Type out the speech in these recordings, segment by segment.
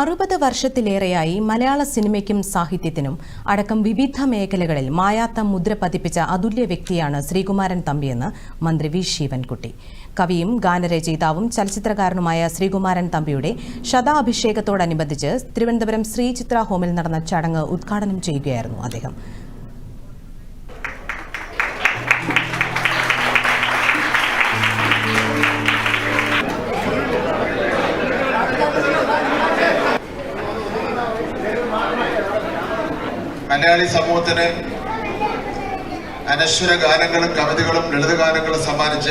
അറുപത് വർഷത്തിലേറെയായി മലയാള സിനിമയ്ക്കും സാഹിത്യത്തിനും അടക്കം വിവിധ മേഖലകളിൽ മായാത്ത മുദ്ര പതിപ്പിച്ച അതുല്യ വ്യക്തിയാണ് ശ്രീകുമാരൻ തമ്പിയെന്ന് മന്ത്രി വി ശിവൻകുട്ടി. കവിയും ഗാനരചയിതാവും ചലച്ചിത്രകാരനുമായ ശ്രീകുമാരൻ തമ്പിയുടെ ശതാഭിഷേകത്തോടനുബന്ധിച്ച് തിരുവനന്തപുരം ശ്രീചിത്ര ഹോമിൽ നടന്ന ചടങ്ങ് ഉദ്ഘാടനം ചെയ്യുകയായിരുന്നു അദ്ദേഹം. മലയാളി സമൂഹത്തിന് അനശ്വര ഗാനങ്ങളും കവിതകളും ലളിതഗാനങ്ങളും സമ്മാനിച്ച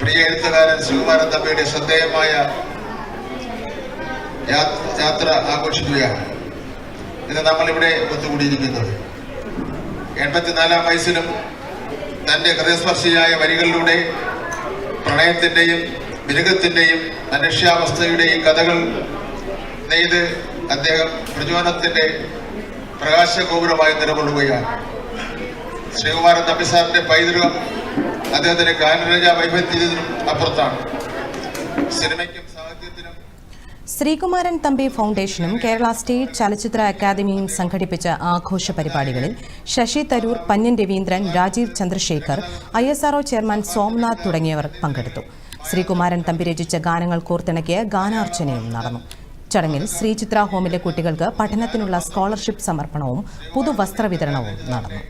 പ്രിയ എഴുത്തുകാരൻ ശ്രീകുമാരൻ തമ്പിയുടെ ശ്രദ്ധേയമായ യാത്ര ആഘോഷിക്കുകയാണ്. ഇന്ന് നമ്മളിവിടെ ഒത്തുകൂടിയിരിക്കുന്നത്. എൺപത്തിനാലാം വയസ്സിലും തന്റെ ഹൃദയസ്പർശിയായ വരികളിലൂടെ പ്രണയത്തിന്റെയും മിരുഗത്തിന്റെയും മനുഷ്യാവസ്ഥയുടെയും കഥകൾ നെയ്ത് അദ്ദേഹം പ്രചോദനത്തിന്റെ പ്രകാശഗോപുരമായി നിലകൊള്ളുകയാണ്. ശ്രീകുമാരൻ തമ്പിസാറിന്റെ പൈതൃകം അദ്ദേഹത്തിന്റെ ഗാനരജ വൈവിധ്യത്തിനും അപ്പുറത്താണ്. സിനിമയ്ക്കും സാഹിത്യത്തിനും ശ്രീകുമാരൻ തമ്പി ഫൗണ്ടേഷനും കേരള സ്റ്റേറ്റ് ചലച്ചിത്ര അക്കാദമിയും സംഘടിപ്പിച്ച ആഘോഷ പരിപാടികളിൽ Shashi Tharoor Pannyan Raveendran Rajeev Chandrasekhar I S R O chairman Somnath തുടങ്ങിയവർ പങ്കെടുത്തു. ശ്രീകുമാരൻ തമ്പി രചിച്ച ഗാനങ്ങൾ കോർത്തിണക്കിയ ഗാനാർച്ചനയും നടന്നു. ചടങ്ങിൽ ശ്രീചിത്ര ഹോമിലെ കുട്ടികൾക്ക് പഠനത്തിനുള്ള സ്കോളർഷിപ്പ് സമർപ്പണവും പുതുവസ്ത്ര വിതരണവും നടന്നു.